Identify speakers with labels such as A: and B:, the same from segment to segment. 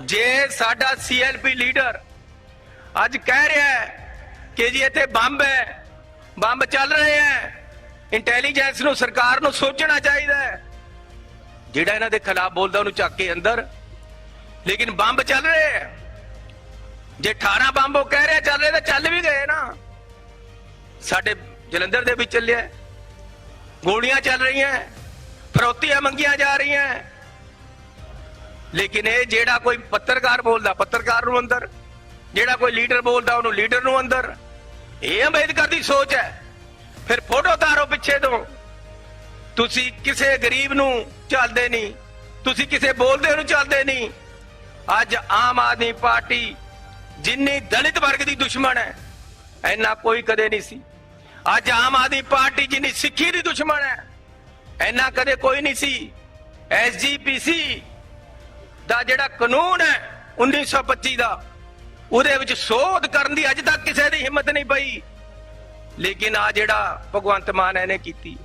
A: ਜੇ ਸਾਡਾ CLP leader ਅੱਜ ਕਹਿ ਰਿਹਾ ਹੈ ਕਿ ਜੀ ਇੱਥੇ ਬੰਬ ਹੈ, ਬੰਬ ਚੱਲ ਰਹੇ ਹੈ ਇੰਟੈਲੀਜੈਂਸ ਨੂੰ, ਸਰਕਾਰ ਨੂੰ ਸੋਚਣਾ ਚਾਹੀਦਾ ਹੈ। ਜਿਹੜਾ ਇਹਨਾਂ ਦੇ ਖਿਲਾਫ ਬੋਲਦਾ ਉਹਨੂੰ ਚੱਕ ਕੇ ਅੰਦਰ। ਲੇਕਿਨ ਬੰਬ ਚੱਲ ਰਹੇ ਹੈ। ਜੇ 18 ਬੰਬ ਉਹ ਕਹਿ ਰਿਹਾ ਚੱਲ ਰਹੇ ਤਾਂ ਚੱਲ ਵੀ ਗਏ ਨਾ। ਸਾਡੇ ਜਲੰਧਰ ਦੇ ਵਿੱਚ ਚੱਲਿਆ ਗੋਲੀਆਂ ਚੱਲ ਰਹੀਆਂ ਫਰੋਤੀਆਂ ਮੰਗੀਆਂ ਜਾ ਰਹੀਆਂ ਲੇਕਿਨ ਇਹ ਜਿਹੜਾ ਕੋਈ ਪੱਤਰਕਾਰ ਬੋਲਦਾ, ਪੱਤਰਕਾਰ ਨੂੰ ਅੰਦਰ, ਜਿਹੜਾ ਕੋਈ ਲੀਡਰ ਬੋਲਦਾ, ਉਹਨੂੰ ਲੀਡਰ ਨੂੰ ਅੰਦਰ, ਇਹ ਅੰਬੇਦਕਰ ਦੀ ਸੋਚ ਹੈ। ਫਿਰ ਫੋਟੋ ਤਾਰੋ ਪਿੱਛੇ ਤੋਂ। ਤੁਸੀਂ ਕਿਸੇ ਗਰੀਬ ਨੂੰ ਚੱਲਦੇ ਨਹੀਂ, ਤੁਸੀਂ ਕਿਸੇ ਬੋਲਦੇ ਨੂੰ ਚੱਲਦੇ ਨਹੀਂ। ਅੱਜ ਆਮ ਆਦਮੀ ਪਾਰਟੀ ਜਿੰਨੀ ਦਲਿਤ ਵਰਗ ਦੀ ਦੁਸ਼ਮਣ ਹੈ ਐਨਾ ਕੋਈ ਕਦੇ ਨਹੀਂ ਸੀ। ਅੱਜ ਆਮ ਆਦਮੀ ਪਾਰਟੀ ਜਿੰਨੀ ਸਿੱਖੀ ਦੀ ਦੁਸ਼ਮਣ ਹੈ ਐਨਾ ਕਦੇ ਕੋਈ ਨਹੀਂ ਸੀ। ਐਸਜੀਪੀਸੀ ਦਾ ਜਿਹੜਾ ਕਾਨੂੰਨ ਹੈ 1925 ਦਾ, ਉਹਦੇ ਵਿੱਚ ਸੋਧ ਕਰਨ ਦੀ ਅੱਜ ਤੱਕ ਕਿਸੇ ਦੀ ਹਿੰਮਤ ਨਹੀਂ ਪਈ। ਲੇਕਿਨ ਆ ਜਿਹੜਾ ਭਗਵੰਤ ਮਾਨ ਇਹਨੇ ਕੀਤੀ,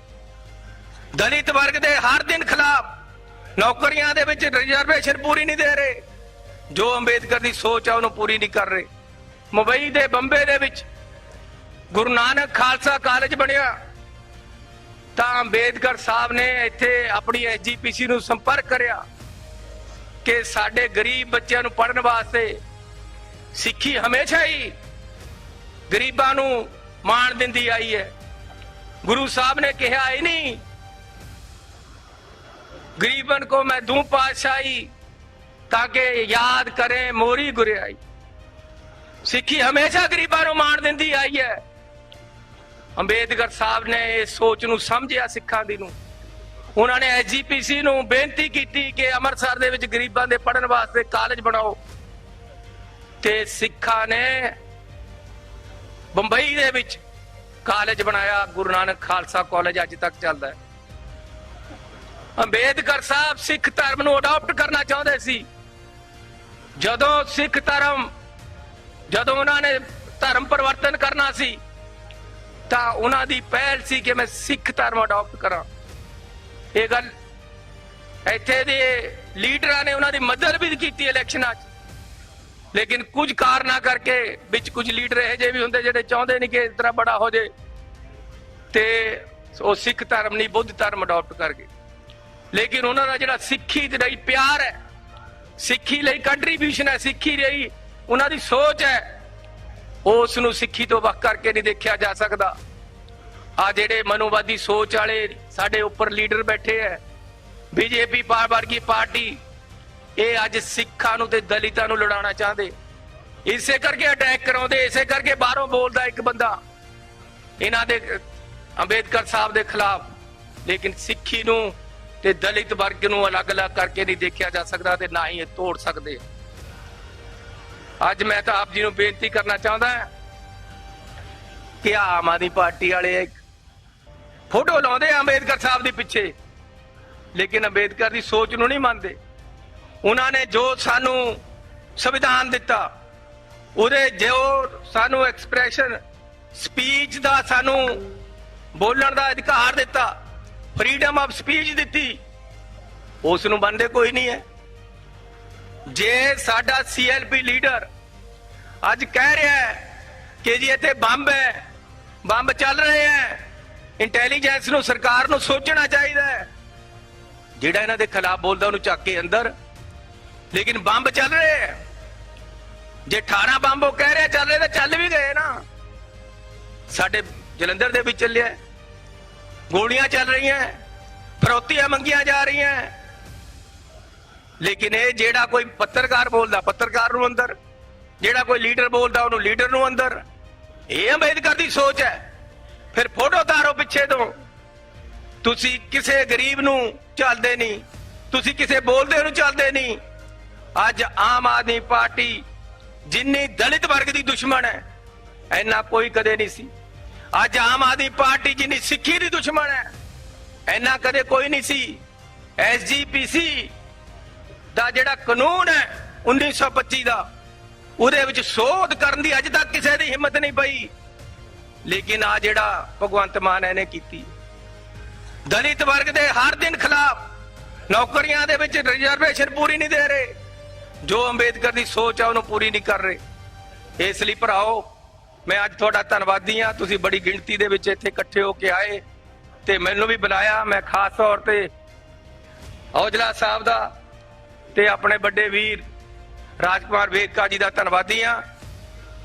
A: ਦਲਿਤ ਵਰਗ ਦੇ ਹਰ ਦਿਨ ਖਿਲਾਫ ਨੌਕਰੀਆਂ ਦੇ ਵਿੱਚ ਰਿਜ਼ਰਵੇਸ਼ਨ ਪੂਰੀ ਨਹੀਂ ਦੇ ਰਹੇ। ਜੋ ਅੰਬੇਦਕਰ ਦੀ ਸੋਚ ਆ, ਉਹਨੂੰ ਪੂਰੀ ਨਹੀਂ ਕਰ ਰਹੇ। ਮੁੰਬਈ ਦੇ ਬੰਬੇ ਦੇ ਵਿੱਚ ਗੁਰੂ ਨਾਨਕ ਖਾਲਸਾ ਕਾਲਜ ਬਣਿਆ। ਤਾਂ ਅੰਬੇਦਕਰ ਸਾਹਿਬ ਨੇ ਇੱਥੇ ਆਪਣੀ ਐਸਜੀਪੀਸੀ ਨੂੰ ਸੰਪਰਕ ਕਰਿਆ। ਕਿ ਸਾਡੇ ਗਰੀਬ ਬੱਚਿਆਂ ਨੂੰ ਪੜਨ ਵਾਸਤੇ ਸਿੱਖੀ ਹਮੇਸ਼ਾ ਹੀ ਗਰੀਬਾਂ ਨੂੰ ਮਾਣ ਦਿੰਦੀ ਆਈ ਹੈ। ਗੁਰੂ ਸਾਹਿਬ ਨੇ ਕਿਹਾ ਹੀ ਨਹੀਂ ਗਰੀਬਨ ਕੋ ਮੈਂ ਦੂੰ ਪਾਤਸ਼ਾਹੀ ਤਾਂ ਕਿ ਯਾਦ ਕਰੇ ਮੋਰੀ ਗੁਰਿਆਈ। ਸਿੱਖੀ ਹਮੇਸ਼ਾ ਗਰੀਬਾਂ ਨੂੰ ਮਾਣ ਦਿੰਦੀ ਆਈ ਹੈ। ਅੰਬੇਦਕਰ ਸਾਹਿਬ ਨੇ ਇਸ ਸੋਚ ਨੂੰ ਸਮਝਿਆ ਸਿੱਖਾਂ ਦੀ ਨੂੰ। ਉਹਨਾਂ ਨੇ ਐਸਜੀਪੀਸੀ ਨੂੰ ਬੇਨਤੀ ਕੀਤੀ ਕਿ ਅੰਮ੍ਰਿਤਸਰ ਦੇ ਵਿੱਚ ਗਰੀਬਾਂ ਦੇ ਪੜਨ ਵਾਸਤੇ ਕਾਲਜ ਬਣਾਓ। ਤੇ ਸਿੱਖਾਂ ਨੇ ਬੰਬਈ ਦੇ ਵਿੱਚ ਕਾਲਜ ਬਣਾਇਆ। ਗੁਰੂ ਨਾਨਕ ਖਾਲਸਾ ਕਾਲਜ ਅੱਜ ਤੱਕ ਚੱਲਦਾ ਹੈ। ਅੰਬੇਦਕਰ ਸਾਹਿਬ ਸਿੱਖ ਧਰਮ ਨੂੰ ਅਡਾਪਟ ਕਰਨਾ ਚਾਹੁੰਦੇ ਸੀ। ਜਦੋਂ ਸਿੱਖ ਧਰਮ, ਜਦੋਂ ਉਹਨਾਂ ਨੇ ਧਰਮ ਪਰਿਵਰਤਨ ਕਰਨਾ ਸੀ, ਤਾਂ ਉਹਨਾਂ ਦੀ ਪਹਿਲ ਸੀ ਕਿ ਮੈਂ ਸਿੱਖ ਧਰਮ ਅਡਾਪਟ ਕਰਾਂ। ਇਹ ਗੱਲ ਇੱਥੇ ਦੇ ਲੀਡਰਾਂ ਨੇ ਉਹਨਾਂ ਦੀ ਮਦਦ ਵੀ ਕੀਤੀ ਇਲੈਕਸ਼ਨਾਂ 'ਚ। ਲੇਕਿਨ ਕੁਝ ਕਾਰਨਾਂ ਕਰਕੇ ਵਿੱਚ ਕੁਝ ਲੀਡਰ ਇਹੋ ਜਿਹੇ ਵੀ ਹੁੰਦੇ ਜਿਹੜੇ ਚਾਹੁੰਦੇ ਨਹੀਂ ਕਿ ਇਸ ਤਰ੍ਹਾਂ ਬੜਾ ਹੋ ਜੇ ਤੇ ਉਹ ਸਿੱਖ ਧਰਮ ਨਹੀਂ, ਬੁੱਧ ਧਰਮ ਅਡਾਪਟ ਕਰ ਗਏ। ਲੇਕਿਨ ਉਹਨਾਂ ਦਾ ਜਿਹੜਾ ਸਿੱਖੀ ਦੇ ਲਈ ਪਿਆਰ ਹੈ, ਸਿੱਖੀ ਲਈ ਕੰਟਰੀਬਿਊਸ਼ਨ ਹੈ, ਸਿੱਖੀ ਲਈ ਉਹਨਾਂ ਦੀ ਸੋਚ ਹੈ, ਉਸ ਨੂੰ ਸਿੱਖੀ ਤੋਂ ਵੱਖ ਕਰਕੇ ਨਹੀਂ ਦੇਖਿਆ ਜਾ ਸਕਦਾ। ਆ ਜਿਹੜੇ ਮਨੋਵਾਦੀ ਸੋਚ ਵਾਲੇ ਸਾਡੇ ਉੱਪਰ ਲੀਡਰ ਬੈਠੇ ਐ, ਬੀਜੇਪੀ ਪਾਰ ਵਰਗੀ ਪਾਰਟੀ, ਇਹ ਅੱਜ ਸਿੱਖਾਂ ਨੂੰ ਤੇ ਦਲਿਤਾਂ ਨੂੰ ਲੜਾਉਣਾ ਚਾਹੁੰਦੇ। ਇਸੇ ਕਰਕੇ ਅਟੈਕ ਕਰਾਉਂਦੇ, ਇਸੇ ਕਰਕੇ ਬਾਹਰੋਂ ਬੋਲਦਾ ਇੱਕ ਬੰਦਾ, ਇਹਨਾਂ ਦੇ, ਅੰਬੇਦਕਰ ਸਾਹਿਬ ਦੇ ਖਿਲਾਫ। ਲੇਕਿਨ ਸਿੱਖੀ ਨੂੰ ਤੇ ਦਲਿਤ ਵਰਗ ਨੂੰ ਅਲੱਗ-ਅਲੱਗ ਕਰਕੇ ਨਹੀਂ ਦੇਖਿਆ ਜਾ ਸਕਦਾ ਤੇ ਨਾ ਹੀ ਇਹ ਤੋੜ ਸਕਦੇ। ਅੱਜ ਮੈਂ ਤਾਂ ਆਪ ਜੀ ਨੂੰ ਬੇਨਤੀ ਕਰਨਾ ਚਾਹੁੰਦਾ ਕਿ ਆਮ ਆਦਮੀ ਪਾਰਟੀ ਵਾਲੇ ਫੋਟੋ ਲਾਉਂਦੇ ਆ ਅੰਬੇਦਕਰ ਸਾਹਿਬ ਦੇ ਪਿੱਛੇ। ਲੇਕਿਨ ਅੰਬੇਦਕਰ ਦੀ ਸੋਚ ਨੂੰ ਨਹੀਂ ਮੰਨਦੇ। ਉਹਨਾਂ ਨੇ ਜੋ ਸਾਨੂੰ ਸੰਵਿਧਾਨ ਦਿੱਤਾ, ਉਹਦੇ ਜੋ ਸਾਨੂੰ ਐਕਸਪ੍ਰੈਸ਼ਨ ਸਪੀਚ ਦਾ ਸਾਨੂੰ ਬੋਲਣ ਦਾ ਅਧਿਕਾਰ ਦਿੱਤਾ ਫਰੀडम ਆਫ ਸਪੀਚ ਦਿੱਤੀ, ਉਸ ਨੂੰ ਮੰਨਦੇ ਕੋਈ ਨਹੀਂ ਹੈ। ਜੇ ਸਾਡਾ ਸੀਐਲਪੀ ਲੀਡਰ ਅੱਜ ਕਹਿ ਰਿਹਾ ਹੈ ਕਿ ਜੀ ਇੱਥੇ ਬੰਬ ਹੈ, ਬੰਬ ਚੱਲ ਰਹੇ ਹੈ ਇੰਟੈਲੀਜੈਂਸ ਨੂੰ, ਸਰਕਾਰ ਨੂੰ ਸੋਚਣਾ ਚਾਹੀਦਾ ਹੈ। ਜਿਹੜਾ ਇਹਨਾਂ ਦੇ ਖਿਲਾਫ ਬੋਲਦਾ, ਉਹਨੂੰ ਚੱਕ ਕੇ ਅੰਦਰ। ਲੇਕਿਨ ਬੰਬ ਚੱਲ ਰਹੇ ਹੈ। ਜੇ 18 ਬੰਬ ਉਹ ਕਹਿ ਰਿਹਾ ਚੱਲ ਰਹੇ, ਤਾਂ ਚੱਲ ਵੀ ਗਏ ਨਾ। ਸਾਡੇ ਜਲੰਧਰ ਦੇ ਵਿੱਚ ਚੱਲਿਆ ਗੋਲੀਆਂ ਚੱਲ ਰਹੀਆਂ ਫਰੋਤੀਆਂ ਮੰਗੀਆਂ ਜਾ ਰਹੀਆਂ ਲੇਕਿਨ ਇਹ ਜਿਹੜਾ ਕੋਈ ਪੱਤਰਕਾਰ ਬੋਲਦਾ, ਪੱਤਰਕਾਰ ਨੂੰ ਅੰਦਰ। ਜਿਹੜਾ ਕੋਈ ਲੀਡਰ ਬੋਲਦਾ, ਉਹਨੂੰ ਲੀਡਰ ਨੂੰ ਅੰਦਰ। ਇਹ ਅੰਬੇਦਕਰ ਦੀ ਸੋਚ ਹੈ। ਫਿਰ ਫੋਟੋ ਤਾਰੋ ਪਿੱਛੇ ਤੋਂ। ਤੁਸੀਂ ਕਿਸੇ ਗਰੀਬ ਨੂੰ ਚੱਲਦੇ ਨਹੀਂ। ਤੁਸੀਂ ਕਿਸੇ ਬੋਲਦੇ ਨੂੰ ਚੱਲਦੇ ਨਹੀਂ। ਅੱਜ ਆਮ ਆਦਮੀ ਪਾਰਟੀ ਜਿੰਨੀ ਦਲਿਤ ਵਰਗ ਦੀ ਦੁਸ਼ਮਣ ਹੈ ਐਨਾ ਕੋਈ ਕਦੇ ਨਹੀਂ ਸੀ। ਅੱਜ ਆਮ ਆਦਮੀ ਪਾਰਟੀ ਜਿੰਨੀ ਸਿੱਖੀ ਦੀ ਦੁਸ਼ਮਣ ਹੈ ਐਨਾ ਕਦੇ ਕੋਈ ਨਹੀਂ ਸੀ। ਐਸਜੀਪੀਸੀ ਦਾ ਜਿਹੜਾ ਕਾਨੂੰਨ ਹੈ 1925 ਦਾ, ਉਹਦੇ ਵਿੱਚ ਸੋਧ ਕਰਨ ਦੀ ਅੱਜ ਤੱਕ ਕਿਸੇ ਦੀ ਹਿੰਮਤ ਨਹੀਂ ਪਈ। ਲੇਕਿਨ ਆ ਜਿਹੜਾ ਭਗਵੰਤ ਮਾਨ ਇਹਨੇ ਕੀਤੀ। ਦਲਿਤ ਵਰਗ ਦੇ ਹਰ ਦਿਨ ਖਿਲਾਫ ਨੌਕਰੀਆਂ ਦੇ ਵਿੱਚ ਰਿਜ਼ਰਵੇਸ਼ਨ ਪੂਰੀ ਨਹੀਂ ਦੇ ਰਹੇ। ਜੋ ਅੰਬੇਦਕਰ ਦੀ ਸੋਚ ਆ, ਉਹਨੂੰ ਪੂਰੀ ਨਹੀਂ ਕਰ ਰਹੇ। ਇਸ ਲਈ ਭਰਾਓ, ਮੈਂ ਅੱਜ ਤੁਹਾਡਾ ਧੰਨਵਾਦੀ ਆ ਤੁਸੀਂ ਬੜੀ ਗਿਣਤੀ ਦੇ ਵਿੱਚ ਇੱਥੇ ਇਕੱਠੇ ਹੋ ਕੇ ਆਏ ਤੇ ਮੈਨੂੰ ਵੀ ਬੁਲਾਇਆ। ਮੈਂ ਖਾਸ ਤੌਰ ਤੇ ਔਜਲਾ ਸਾਹਿਬ ਦਾ ਤੇ ਆਪਣੇ ਵੱਡੇ ਵੀਰ ਰਾਜਕੁਮਾਰ ਵੇਦਕਾ ਜੀ ਦਾ ਧੰਨਵਾਦੀ ਆ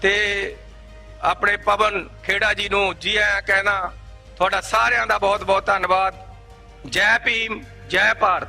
A: ਤੇ ਆਪਣੇ ਪਵਨ ਖੇੜਾ ਜੀ ਨੂੰ ਜੀ ਆਇਆਂ ਕਹਿਣਾ, ਤੁਹਾਡਾ ਸਾਰਿਆਂ ਦਾ ਬਹੁਤ ਬਹੁਤ ਧੰਨਵਾਦ। ਜੈ ਭੀਮ, ਜੈ ਭਾਰਤ।